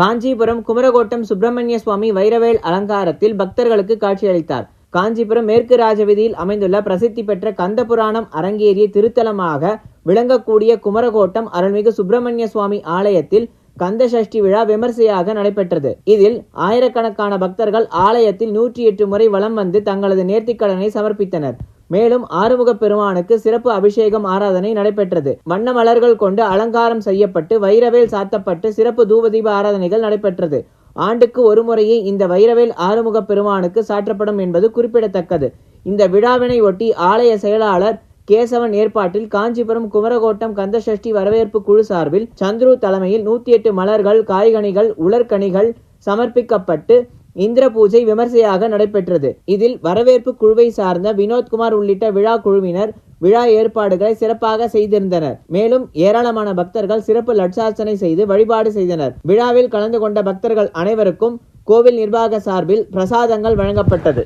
காஞ்சிபுரம் குமரகோட்டம் சுப்பிரமணிய சுவாமி வைரவேல் அலங்காரத்தில் பக்தர்களுக்கு காட்சியளித்தார். காஞ்சிபுரம் மேற்கு ராஜவீதியில் அமைந்துள்ள பிரசித்தி பெற்ற கந்த புராணம் அரங்கேறிய திருத்தலமாக விளங்கக்கூடிய குமரகோட்டம் அருள்மிகு சுப்பிரமணிய சுவாமி ஆலயத்தில் கந்த சஷ்டி விழா விமர்சையாக நடைபெற்றது. இதில் ஆயிரக்கணக்கான பக்தர்கள் ஆலயத்தில் நூற்றி எட்டு முறை வலம் வந்து தங்களது நேர்த்திக்கடனை சமர்ப்பித்தனர். மேலும் ஆறுமுக பெருமானுக்கு சிறப்பு அபிஷேகம் ஆராதனை நடைபெற்றது. வண்ண மலர்கள் கொண்டு அலங்காரம் செய்யப்பட்டு வைரவேல் சாத்தப்பட்டு சிறப்பு தூபதீப ஆராதனைகள் நடைபெற்றது. ஆண்டுக்கு ஒரு முறையே இந்த வைரவேல் ஆறுமுக பெருமானுக்கு சாற்றப்படும் என்பது குறிப்பிடத்தக்கது. இந்த விழாவினை ஒட்டி ஆலய செயலாளர் கேசவன் ஏற்பாட்டில் காஞ்சிபுரம் குமரகோட்டம் கந்தசஷ்டி வரவேற்பு குழு சார்பில் சந்துரு தலைமையில் நூத்தி எட்டு மலர்கள் காய்கனிகள் உலர்கனிகள் சமர்ப்பிக்கப்பட்டு இந்திர பூஜை விமர்சையாக நடைபெற்றது. இதில் வரவேற்பு குழுவை சார்ந்த வினோத்குமார் உள்ளிட்ட விழா குழுவினர் விழா ஏற்பாடுகளை சிறப்பாக செய்திருந்தனர். மேலும் ஏராளமான பக்தர்கள் சிறப்பு லட்சார்ச்சனை செய்து வழிபாடு செய்தனர். விழாவில் கலந்து கொண்ட பக்தர்கள் அனைவருக்கும் கோவில் நிர்வாக சார்பில் பிரசாதங்கள் வழங்கப்பட்டது.